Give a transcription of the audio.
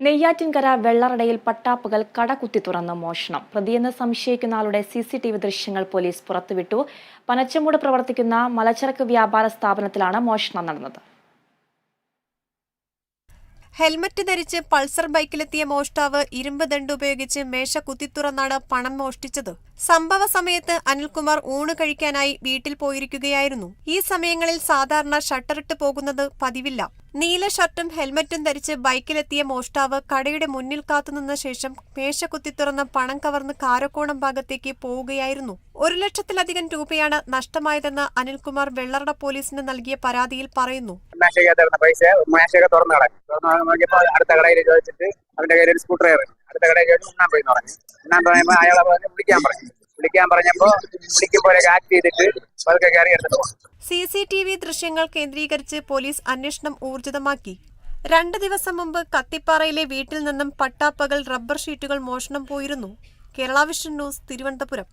നെയ്യാറ്റിൻകര വെള്ളറടയിൽ പട്ടാപ്പുകൾ കടകുത്തി തുറന്ന മോഷണം. പ്രതിയെന്ന് സംശയിക്കുന്ന ആളുടെ സി സി ടി വി ദൃശ്യങ്ങൾ പോലീസ് പുറത്തുവിട്ടു. പനച്ചമൂട് പ്രവർത്തിക്കുന്ന മലച്ചരക്ക് വ്യാപാര സ്ഥാപനത്തിലാണ് മോഷണം നടന്നത്. ഹെൽമറ്റ് ധരിച്ച് പൾസർ ബൈക്കിലെത്തിയ മോഷ്ടാവ് ഇരുമ്പ് ദണ്ട് ഉപയോഗിച്ച് മേശ കുത്തിത്തുറന്നാണ് പണം മോഷ്ടിച്ചത്. സംഭവ സമയത്ത് അനിൽകുമാർ ഊണ് കഴിക്കാനായി വീട്ടിൽ പോയിരിക്കുകയായിരുന്നു. ഈ സമയങ്ങളിൽ സാധാരണ ഷട്ടറിട്ട് പോകുന്നത് പതിവില്ല. നീല ഷർട്ടും ഹെൽമറ്റും ധരിച്ച് ബൈക്കിലെത്തിയ മോഷ്ടാവ് കടയുടെ മുന്നിൽ കാത്തുനിന്ന ശേഷം മേശ തുറന്ന പണം കവർന്ന് കാരക്കോണം ഭാഗത്തേക്ക് പോവുകയായിരുന്നു. ഒരു ലക്ഷത്തിലധികം രൂപയാണ് നഷ്ടമായതെന്ന് അനിൽകുമാർ വെള്ളറട പോലീസിന് നൽകിയ പരാതിയിൽ പറയുന്നു. വിളിക്കാൻ വിളിക്കാൻ ചെയ്തിട്ട് പതുക്കെ കയറി എടുത്തിട്ട് സി സി ടി വി ദൃശ്യങ്ങൾ കേന്ദ്രീകരിച്ച് പോലീസ് അന്വേഷണം ഊർജിതമാക്കി. രണ്ട് ദിവസം മുമ്പ് കത്തിപ്പാറയിലെ വീട്ടിൽ നിന്നും പട്ടാപ്പകൽ റബ്ബർ ഷീറ്റുകൾ മോഷണം പോയിരുന്നു. Kerala vision news Thiruvananthapuram.